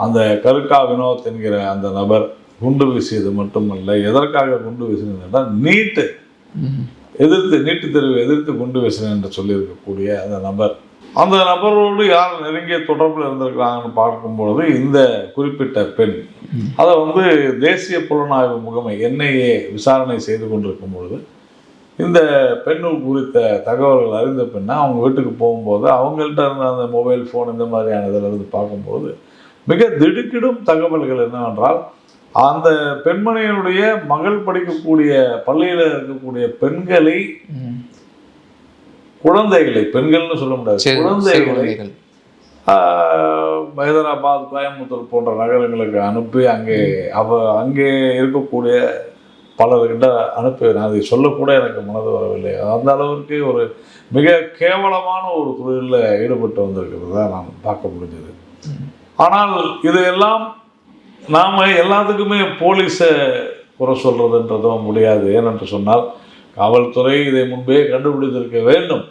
அந்த கருக்கா வினோத் என்கிற அந்த நபர் குண்டு வீசியது மட்டுமல்ல எதற்காக குண்டு வீசினது என்றால் நீட்டு எதிர்த்து நீட்டு தெரிவு எதிர்த்து குண்டு வீசினேன் என்று சொல்லியிருக்கக்கூடிய அந்த நபர். அந்த நபரோடு யார் நெருங்கிய தொடர்பில் இருந்திருக்கிறாங்கன்னு பார்க்கும்பொழுது இந்த குறிப்பிட்ட பெண். அதை வந்து தேசிய புலனாய்வு முகமை என்ஐஏ விசாரணை செய்து கொண்டிருக்கும் பொழுது இந்த பெண்ணு குறித்த தகவல்கள் அறிந்த பெண்ணை அவங்க வீட்டுக்கு போகும்போது அவங்கள்ட்ட இருந்த அந்த மொபைல் ஃபோன் இந்த மாதிரியான இதில் இருந்து பார்க்கும்போது மிக திடுக்கிடும் தகவல்கள் என்னவென்றால் அந்த பெண்மணியினுடைய மகள் படிக்கக்கூடிய பள்ளியில் இருக்கக்கூடிய பெண்களை. குழந்தைகளை பெண்கள்னு சொல்ல முடியாது குழந்தைகளை ஹைதராபாத் கோயம்புத்தூர் போன்ற நகரங்களுக்கு அனுப்பி அங்கே அவ அங்கே இருக்கக்கூடிய பலர்கிட்ட அனுப்பி நான் அதை சொல்லக்கூட எனக்கு மனது வரவில்லை. அந்த அளவிற்கு ஒரு மிக கேவலமான ஒரு தொழிலில் ஈடுபட்டு வந்திருக்கிறதா நான் பார்க்க முடிஞ்சது. ஆனால் இதையெல்லாம் நாம் எல்லாத்துக்குமே போலீஸை குறை சொல்கிறதுன்றதும் முடியாது. ஏனென்று சொன்னால் காவல்துறை இதை முன்பே கண்டுபிடித்திருக்க வேண்டும்.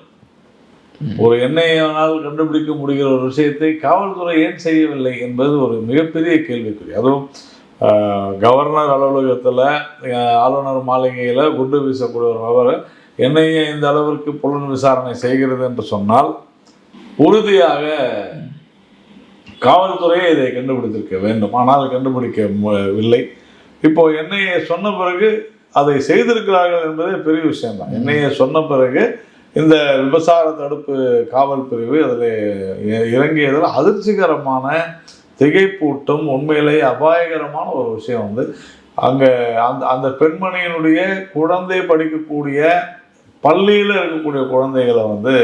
ஒரு எண்ணெயால் கண்டுபிடிக்க முடிகிற ஒரு விஷயத்தை காவல்துறை ஏன் செய்யவில்லை என்பது ஒரு மிகப்பெரிய கேள்விக்குறி. அதுவும் கவர்னர் அலுவலகத்தில் ஆளுநர் மாளிகையில் குண்டு வீசக்கூடிய ஒரு நபர் என்ஐஏ இந்த அளவிற்கு புலன் விசாரணை செய்கிறது என்று சொன்னால் உறுதியாக காவல்துறையே இதை கண்டுபிடித்திருக்க வேண்டும். ஆனால் கண்டுபிடிக்கவில்லை. இப்போ என்ஐஏ சொன்ன பிறகு அதை செய்திருக்கிறார்கள் என்பதே பெரிய விஷயம்தான். என்ஐஏ சொன்ன பிறகு இந்த விபசார தடுப்பு காவல் பிரிவு அதில் இறங்கியதில் அதிர்ச்சிகரமான திகைப்பூட்டும் உண்மையிலேயே அபாயகரமான ஒரு விஷயம் வந்து அங்கே அந்த அந்த பெண்மணியினுடைய குழந்தை படிக்கக்கூடிய பள்ளியில் இருக்கக்கூடிய குழந்தைகளை வந்து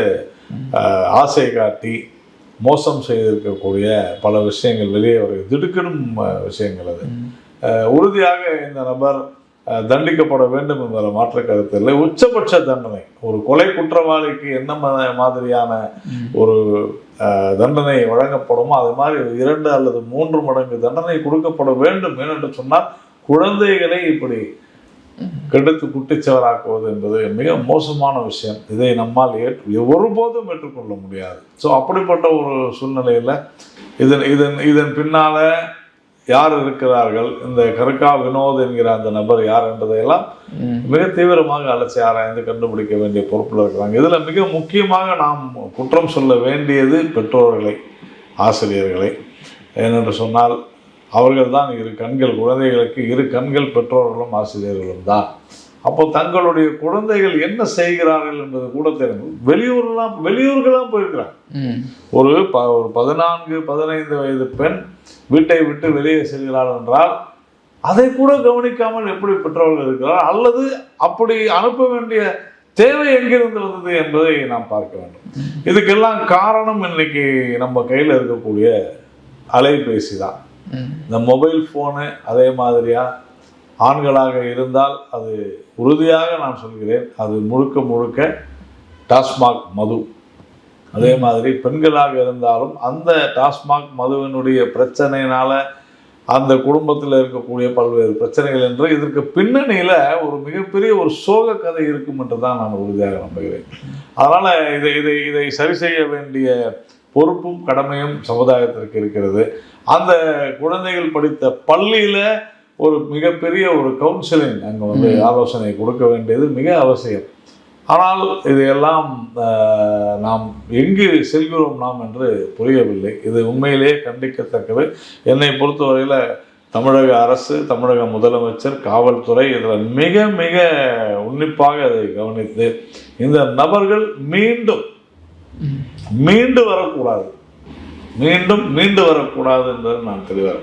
ஆசை காட்டி மோசம் செய்திருக்கக்கூடிய பல விஷயங்கள் வெளியே வருகிறது திடுக்கிடும் விஷயங்கள் அது. உறுதியாக இந்த நபர் தண்டிக்கப்பட வேண்டும் என்பதில் மாற்று கருத்து இல்லை. உச்சபட்ச தண்டனை. ஒரு கொலை குற்றவாளிக்கு என்ன மாதிரியான. ஒரு அஹ், தண்டனை வழங்கப்படுமோ அது மாதிரி இரண்டு அல்லது மூன்று மடங்கு தண்டனை கொடுக்கப்பட வேண்டும். ஏனென்று சொன்னால் குழந்தைகளை இப்படி கெடுத்து குட்டிச்சவராக்குவது என்பது மிக மோசமான விஷயம். இதை நம்மால் ஏற்று ஒருபோதும் ஏற்றுக்கொள்ள முடியாது. ஸோ அப்படிப்பட்ட ஒரு சூழ்நிலையில் இதன் இதன் இதன் பின்னால யார் இருக்கிறார்கள்? இந்த கருக்கா வினோத் என்கிற அந்த நபர் யார் என்பதையெல்லாம். மிக தீவிரமாக அலசி ஆராய்ந்து கண்டுபிடிக்க வேண்டிய பொறுப்பில் இருக்கிறாங்க. இதில் மிக முக்கியமாக நாம் குற்றம் சொல்ல வேண்டியது பெற்றோர்களை ஆசிரியர்களை. ஏனென்று சொன்னால் அவர்கள் தான் இரு கண்கள் குழந்தைகளுக்கு இரு கண்கள் பெற்றோர்களும் ஆசிரியர்களும் தான் அப்போ தங்களுடைய குழந்தைகள் என்ன செய்கிறார்கள் என்பது கூட தெரியும். வெளியூர்லாம் வெளியூர்களாம் போயிருக்கிறாங்க. ஒரு ப ஒரு பதினான்கு பதினைந்து வயது பெண் வீட்டை விட்டு வெளியே செல்கிறாள் என்றால் அதை கூட கவனிக்காமல் எப்படி பெற்றோர்கள் இருக்கிறார் அல்லது அப்படி அனுப்ப வேண்டிய தேவை எங்கிருந்து வந்தது என்பதை நாம் பார்க்க வேண்டும். இதுக்கெல்லாம் காரணம் இன்னைக்கு நம்ம கையில் இருக்கக்கூடிய அலைபேசி தான். இந்த மொபைல் ஃபோனு அதே மாதிரியா? ஆண்களாக இருந்தால் அது உறுதியாக நான் சொல்கிறேன். அது முழுக்க முழுக்க டாஸ்மாக் மது. அதே மாதிரி பெண்களாக இருந்தாலும் அந்த டாஸ்மாக் மதுவினுடைய பிரச்சனையினால அந்த குடும்பத்தில் இருக்கக்கூடிய பல்வேறு பிரச்சனைகள் என்று இதற்கு பின்னணியில் ஒரு மிகப்பெரிய ஒரு சோக கதை இருக்கும் என்று தான் நான் உறுதியாக நம்புகிறேன். அதனால் இதை இதை இதை சரி செய்ய வேண்டிய பொறுப்பும் கடமையும் சமுதாயத்திற்கு இருக்கிறது. அந்த குழந்தைகள் படித்த பள்ளியில் ஒரு மிகப்பெரிய ஒரு கவுன்சிலிங் அங்கே வந்து ஆலோசனை கொடுக்க வேண்டியது மிக அவசியம். ஆனால் இதையெல்லாம் நாம் எங்கு செல்கிறோம் நாம் என்று புரியவில்லை. இது உண்மையிலேயே கண்டிக்கத்தக்கது. என்னை பொறுத்தவரையில் தமிழக அரசு தமிழக முதலமைச்சர் காவல்துறை இதில் மிக மிக உன்னிப்பாக அதை கவனித்து இந்த நபர்கள் மீண்டும் மீண்டு வரக்கூடாது. மீண்டும் மீண்டு வரக்கூடாது என்பது நான் தெளிவாக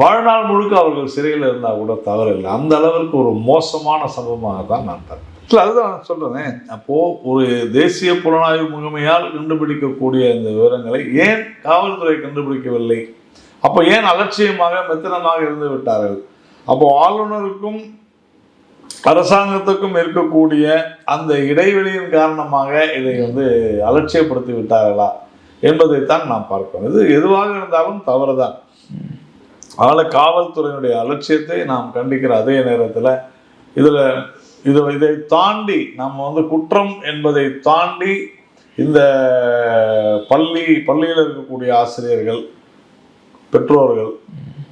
வாழ்நாள் முழுக்க அவர்கள் சிறையில் இருந்தால் கூட தவறில்லை. அந்த அளவிற்கு ஒரு மோசமான சம்பவமாக தான் நான் தரேன் இல்லை அதுதான் நான் சொல்கிறேன் அப்போது ஒரு தேசிய புலனாய்வு முகமையால் கண்டுபிடிக்கக்கூடிய இந்த விவரங்களை ஏன் காவல்துறை கண்டுபிடிக்கவில்லை? அப்போ ஏன் அலட்சியமாக மெத்தனமாக இருந்து விட்டார்கள்? அப்போ ஆளுநருக்கும் அரசாங்கத்துக்கும் இருக்கக்கூடிய அந்த இடைவெளியின் காரணமாக இதை வந்து அலட்சியப்படுத்தி விட்டார்களா என்பதைத்தான் நாம் பார்க்கணும். இது எதுவாக இருந்தாலும் தவறுதான். அதனால் காவல்துறையினுடைய அலட்சியத்தை நாம் கண்டிக்கிற அதே நேரத்தில் இதில் இது இதை தாண்டி நம்ம வந்து குற்றம் என்பதை தாண்டி இந்த பள்ளி பள்ளியில் இருக்கக்கூடிய ஆசிரியர்கள் பெற்றோர்கள்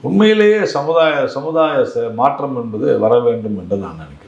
உண்மையிலேயே சமுதாய சமுதாய ச- மாற்றம் என்பது வர வேண்டும் என்று நான் நினைக்கிறேன்.